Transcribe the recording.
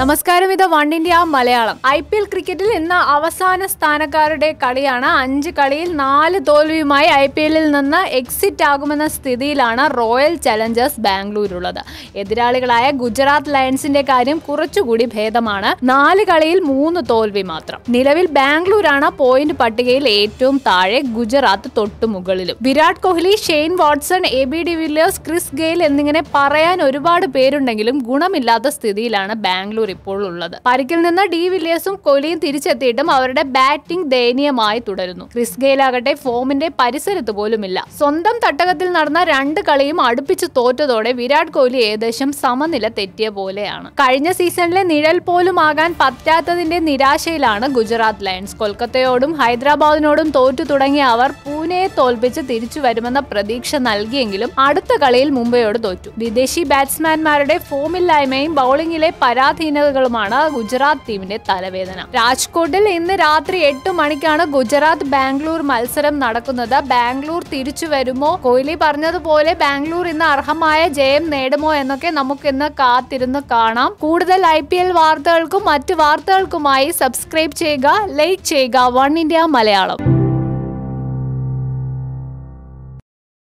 നമസ്കാരം ഇത് one India Malayalam. I P L ക്രിക്കറ്റിൽ ഇന്ന് അവസാന സ്ഥാനക്കാരുടെ കളിയാണ്. അഞ്ച് കളിയിൽ നാല് തോൽവിയുമായി ഐ പി എല്ലിൽ നിന്ന് എക്സിറ്റ് ആകുമെന്ന സ്ഥിതിയിലാണ് റോയൽ ചലഞ്ചേഴ്സ് ബാംഗ്ലൂർ ഉള്ളത് എതിരാളികളായ ഗുജറാത്ത് ലയൺസിന്റെ കാര്യം കുറച്ചുകൂടി ഭേദമാണ്. നാല് കളിയിൽ മൂന്ന് തോൽവി മാത്രം. നിലവിൽ ബാംഗ്ലൂരാണ് പോയിന്റ് പട്ടികയിൽ ഏറ്റവും താഴെ ഗുജറാത്ത് തൊട്ടു മുകളിലും. Virat Kohli Shane Watson A B de Villiers Chris Gayle എന്നിങ്ങനെ പറയാൻ ഒരുപാട് പേരുണ്ടെങ്കിലും ഗുണമില്ലാത്ത സ്ഥിതിയിലാണ് ബാംഗ്ലൂർ ഇപ്പോൾ ഉള്ളത്. പരിക്കിൽ നിന്ന് ഡി വില്ലിയേഴ്സും കോഹ്ലിയും തിരിച്ചെത്തിയിട്ടും അവരുടെ ബാറ്റിംഗ് ദയനീയമായി തുടരുന്നു. ക്രിസ് ഗെയിലാകട്ടെ ഫോമിന്റെ പരിസരത്ത് പോലുമില്ല. സ്വന്തം തട്ടകത്തിൽ നടന്ന രണ്ട് കളിയും അടുപ്പിച്ച് തോറ്റതോടെ വിരാട് കോഹ്ലി ഏകദേശം സമനില തെറ്റിയ പോലെയാണ്. കഴിഞ്ഞ സീസണിലെ നിഴൽ പോലും ആകാൻ പറ്റാത്തതിന്റെ നിരാശയിലാണ് ഗുജറാത്ത് ലയൺസ്. കൊൽക്കത്തയോടും ഹൈദരാബാദിനോടും തോറ്റു തുടങ്ങിയ അവർ പൂനെയെ തോൽപ്പിച്ച് തിരിച്ചു വരുമെന്ന പ്രതീക്ഷ നൽകിയെങ്കിലും അടുത്ത കളിയിൽ മുംബൈയോട് തോറ്റു. വിദേശി ബാറ്റ്സ്മാൻമാരുടെ ഫോമില്ലായ്മയും ബൌളിംഗിലെ പരാധീനതകളുമാണ് ഗുജറാത്ത് ടീമിന്റെ തലവേദന. രാജ്കോട്ടിൽ ഇന്ന് രാത്രി എട്ട് മണിക്കാണ് ഗുജറാത്ത് ബാംഗ്ലൂർ മത്സരം നടക്കുന്നത്. ബാംഗ്ലൂർ തിരിച്ചു വരുമോ? കോഹ്ലി പറഞ്ഞതുപോലെ ബാംഗ്ലൂർ ഇന്ന് അർഹമായ ജയം നേടുമോ എന്നൊക്കെ നമുക്ക് ഇന്ന് കാത്തിരുന്ന് കാണാം. കൂടുതൽ ഐ പി എൽ വാർത്തകൾക്കും മറ്റ് വാർത്തകൾക്കുമായി സബ്സ്ക്രൈബ് ചെയ്യുക ലൈക്ക് ചെയ്യുക. One India Malayalam.